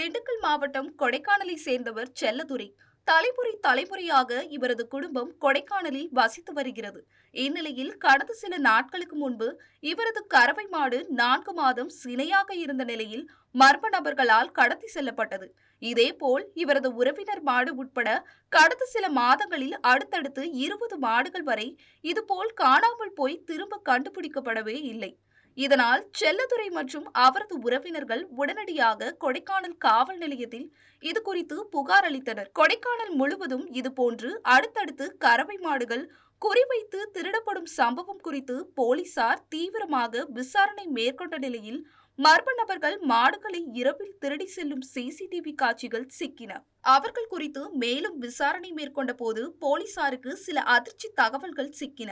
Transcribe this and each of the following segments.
திண்டுக்கல் மாவட்டம் கொடைக்கானலை சேர்ந்தவர் செல்லதுரை. தலைமுறை தலைமுறையாக இவரது குடும்பம் கொடைக்கானலில் வசித்து வருகிறது. இந்நிலையில் கடந்த சில நாட்களுக்கு முன்பு இவரது கறவை மாடு நான்கு மாதம் சினையாக இருந்த நிலையில் மர்ம நபர்களால் கடத்தி செல்லப்பட்டது. இதேபோல் இவரது உறவினர் மாடு உட்பட கடந்த சில மாதங்களில் அடுத்தடுத்து இருபது மாடுகள் வரை இதுபோல் காணாமல் போய் திரும்ப கண்டுபிடிக்கப்படவே இல்லை. இதனால் செல்லதுரை மற்றும் அவரது உறவினர்கள் உடனடியாக கொடைக்கானல் காவல் நிலையத்தில் இது குறித்து புகார் அளித்தனர். கொடைக்கானல் முழுவதும் இதுபோன்று அடுத்தடுத்து கறவை மாடுகள் குறிவைத்து திருடப்படும் சம்பவம் குறித்து போலீசார் தீவிரமாக விசாரணை மேற்கொண்ட நிலையில் மர்ம நபர்கள் மாடுகளை இரவில் திருடி செல்லும் சிசிடிவி காட்சிகள் சிக்கின. அவர்கள் குறித்து மேலும் விசாரணை மேற்கொண்ட போது போலீசாருக்கு சில அதிர்ச்சி தகவல்கள் சிக்கின.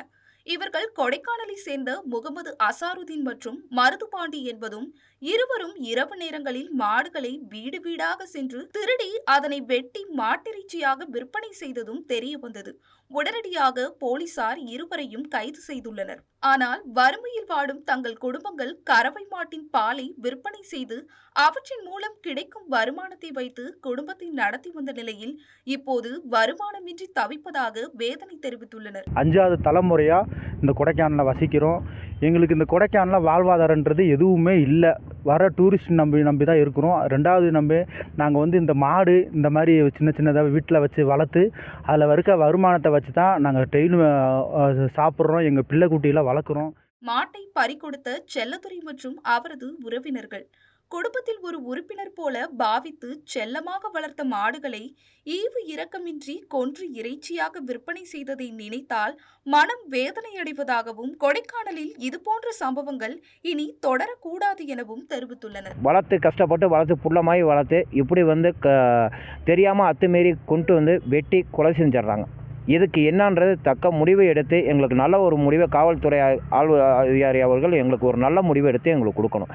இவர்கள் கொடைக்கானலை சேர்ந்த முகமது அசாருதீன் மற்றும் மருதுபாண்டி என்பதும் இருவரும் இரவு நேரங்களில் மாடுகளை வீடு வீடாக சென்று திருடி அதனை வெட்டி மாட்டிறைச்சியாக விற்பனை செய்ததும் தெரிய வந்தது. உடனடியாக போலீசார் இருவரையும் கைது செய்துள்ளனர். ஆனால் வறுமை வாடும் தங்கள் குடும்பங்கள் கறவை மாட்டின் பாலை விற்பனை செய்து அவற்றின் மூலம் கிடைக்கும் வருமானத்தை வைத்து குடும்பத்தை நடத்தி வந்த நிலையில் இப்போது வருமானமின்றி தவிப்பதாக வேதனை தெரிவித்துள்ளனர். அஞ்சாவது தலைமுறையாக இந்த கொடைக்கானலில் வசிக்கிறோம். எங்களுக்கு இந்த கொடைக்கானலில் வாழ்வாதாரன்றது எதுவுமே இல்லை. வர டூரிஸ்ட் நம்பி நம்பி தான் இருக்கிறோம். ரெண்டாவது நம்பி நாங்கள் வந்து இந்த மாடு இந்த மாதிரி சின்ன சின்னதாக வீட்டில் வச்சு வளர்த்து அதில் இருக்க வருமானத்தை வச்சு தான் நாங்கள் டெய்லி சாப்பிட்றோம். எங்கள் பிள்ளை குட்டியெல்லாம் வளர்க்குறோம். மாட்டை பறிகொடுத்த செல்லதுரை மற்றும் அவரது உறவினர்கள். குடும்பத்தில் ஒரு உறுப்பினர் போல பாவித்து செல்லமாக வளர்த்த மாடுகளை ஈவு இரக்கமின்றி கொன்று இறைச்சியாக விற்பனை செய்ததை நினைத்தால் மனம் வேதனையடைவதாகவும் கொடைக்கானலில் இதுபோன்ற சம்பவங்கள் இனி தொடரக்கூடாது எனவும் தெரிவித்துள்ளனர். வளர்த்து கஷ்டப்பட்டு வளர்த்து புள்ளமாய் வளர்த்து இப்படி வந்து க தெரியாமல் அத்துமீறி கொண்டு வந்து வெட்டி கொலை செஞ்சிடுறாங்க. இதுக்கு என்னன்றது தக்க முடிவை எடுத்து எங்களுக்கு நல்ல ஒரு முடிவை காவல்துறை ஆள் அதிகாரி அவர்கள் எங்களுக்கு ஒரு நல்ல முடிவை எடுத்து எங்களுக்கு கொடுக்கணும்.